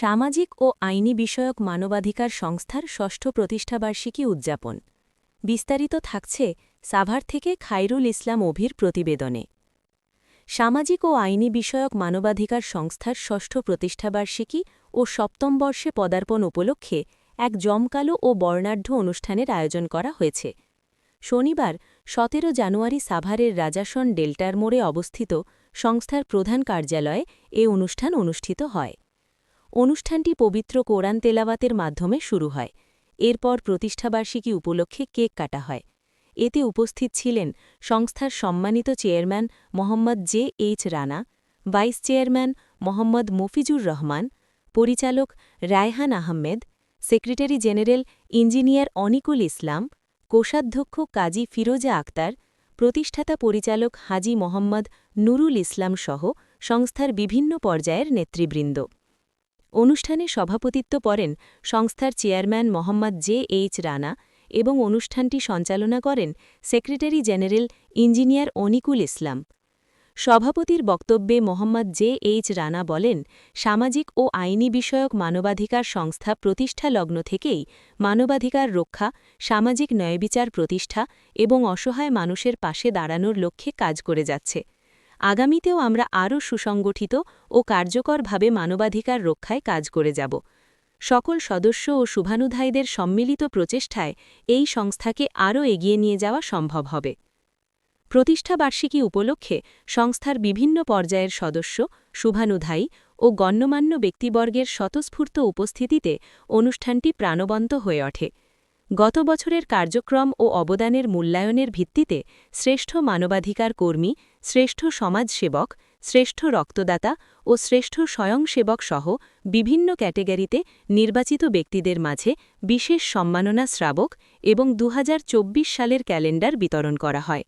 সামাজিক ও আইনি বিষয়ক মানবাধিকার সংস্থার ষষ্ঠ প্রতিষ্ঠাবার্ষিকী উদযাপন। বিস্তারিত থাকছে সাভার থেকে খাইরুল ইসলাম অভির প্রতিবেদনে। সামাজিক ও আইনি বিষয়ক মানবাধিকার সংস্থার ষষ্ঠ প্রতিষ্ঠাবার্ষিকী ও সপ্তম বর্ষে পদার্পণ উপলক্ষে এক জমকালো ও বর্ণাঢ্য অনুষ্ঠানের আয়োজন করা হয়েছে। শনিবার, সতেরো জানুয়ারি সাভারের রাজাসন ডেল্টার মোড়ে অবস্থিত সংস্থার প্রধান কার্যালয়ে এ অনুষ্ঠান অনুষ্ঠিত হয়। অনুষ্ঠানটি পবিত্র কোরআন তেলাওয়াতের মাধ্যমে শুরু হয়। এরপর প্রতিষ্ঠাবার্ষিকী উপলক্ষে কেক কাটা হয়। এতে উপস্থিত ছিলেন সংস্থার সম্মানিত chairman Mohammad J H Rana, vice chairman Mohammad Mofizur Rahman, পরিচালক Raihan Ahmed, secretary general engineer Anikul Islam, কোষাধ্যক্ষ কাজী ফিরোজা আক্তার, প্রতিষ্ঠাতা পরিচালক হাজি মোহাম্মদ নুরুল ইসলাম সহ সংস্থার বিভিন্ন পর্যায়ের নেতৃবৃন্দ। অনুষ্ঠানে সভাপতিত্ব করেন সংস্থার chairman Mohammad J H Rana এবং অনুষ্ঠানটি সঞ্চালনা করেন secretary general engineer Anikul Islam. সভাপতির বক্তব্যে মোহাম্মদ জে এইচ রানা বলেন, সামাজিক ও আইনি বিষয়ক মানবাধিকার সংস্থা প্রতিষ্ঠা লগ্ন থেকেই মানবাধিকার রক্ষা, সামাজিক ন্যায়বিচার প্রতিষ্ঠা এবং অসহায় মানুষের পাশে দাঁড়ানোর লক্ষ্যে কাজ করে যাচ্ছে। আগামীতেও আমরা আরও সুসংগঠিত ও কার্যকরভাবে মানবাধিকার রক্ষায় কাজ করে যাব। সকল সদস্য ও শুভানুধায়ীদের সম্মিলিত প্রচেষ্টায় এই সংস্থাকে আরও এগিয়ে নিয়ে যাওয়া সম্ভব হবে। প্রতিষ্ঠাবার্ষিকী উপলক্ষে সংস্থার বিভিন্ন পর্যায়ের সদস্য, শুভানুধায়ী ও গণ্যমান্য ব্যক্তিবর্গের স্বতঃস্ফূর্ত উপস্থিতিতে অনুষ্ঠানটি প্রাণবন্ত হয়ে ওঠে। গত বছরের কার্যক্রম ও অবদানের মূল্যায়নের ভিত্তিতে শ্রেষ্ঠ মানবাধিকার কর্মী, শ্রেষ্ঠ সমাজসেবক, শ্রেষ্ঠ রক্তদাতা ও শ্রেষ্ঠ স্বয়ংসেবক সহ বিভিন্ন ক্যাটেগরিতে নির্বাচিত ব্যক্তিদের মাঝে বিশেষ সম্মাননা শ্রাবক এবং দু হাজার চব্বিশ সালের ক্যালেন্ডার বিতরণ করা হয়।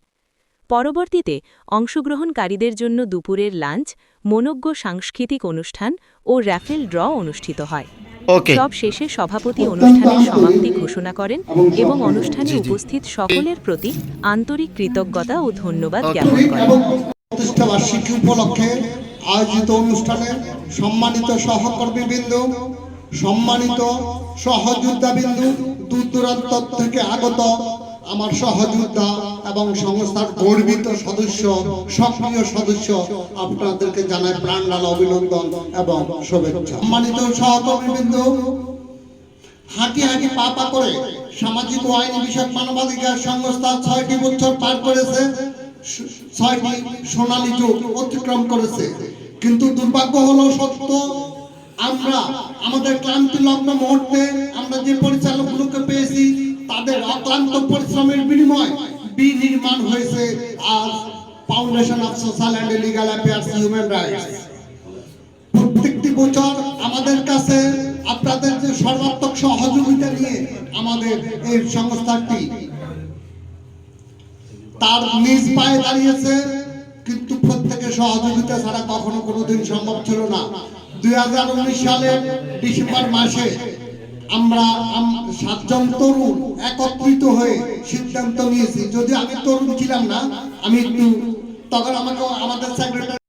পরবর্তীতে অংশগ্রহণকারীদের জন্য দুপুরের লাঞ্চ, মনোজ্ঞ সাংস্কৃতিক অনুষ্ঠান ও র্যাফেল ড্র অনুষ্ঠিত হয়। সব শেষে সভাপতি অনুষ্ঠানের সমাপ্তি ঘোষণা করেন এবং অনুষ্ঠানে উপস্থিত সকলের প্রতি আন্তরিক কৃতজ্ঞতা ও ধন্যবাদ জ্ঞাপন করেন। প্রতিষ্ঠা বার্ষিকী উপলক্ষে আয়োজিত অনুষ্ঠানে সম্মানিত সহকর্মীবৃন্দ সম্মানিত সহযোদ্ধাবৃন্দ দূর দূরান্ত থেকে আগত আমার সহযোদ্ধা এবং সংস্থার গর্বিত সদস্য, সক্রিয় সদস্য আপনাদেরকে জানাই প্রাণডাল অভিনন্দন এবং শুভেচ্ছা। সম্মানিত সহকর্মীবৃন্দ হাঁটি হাঁটি পা পা করে সামাজিক ও আইনি বিষয়ক মানবাধিকার সংস্থা ছয়টি বছর পার করেছে, ছয়টি সোনালী যুগ অতিক্রম করেছে। কিন্তু দুর্ভাগ্য হলো সত্য, আমরা আমাদের ক্লান্তি লগ্ন মুহূর্তে আমরা যে পরিচালকগুলোকে পেয়েছি অক্লান্ত পরিশ্রমের বিনিময় বিনির্মাণ হয়েছে আজ foundation of social and legal affairs human rights প্রত্যেকটি বছর আমাদের কাছে আপনাদের যে সর্বাত্মক সহযোগিতা নিয়ে আমাদের এই সংস্থাটি, তার নিজ পায়ে দাঁড়িয়েছে, কিন্তু প্রত্যেকের সহযোগিতা ছাড়া কখনো কোনোদিন সম্ভব ছিল না। দুই সালের ডিসেম্বর মাসে আমরা আম- সাতজন তরুণ একত্রিত হয়ে সিদ্ধান্ত নিয়েছি। যদি আমি তরুণ ছিলাম না, আমি একটু তখন আমাকে আমাদের সেক্রেটারি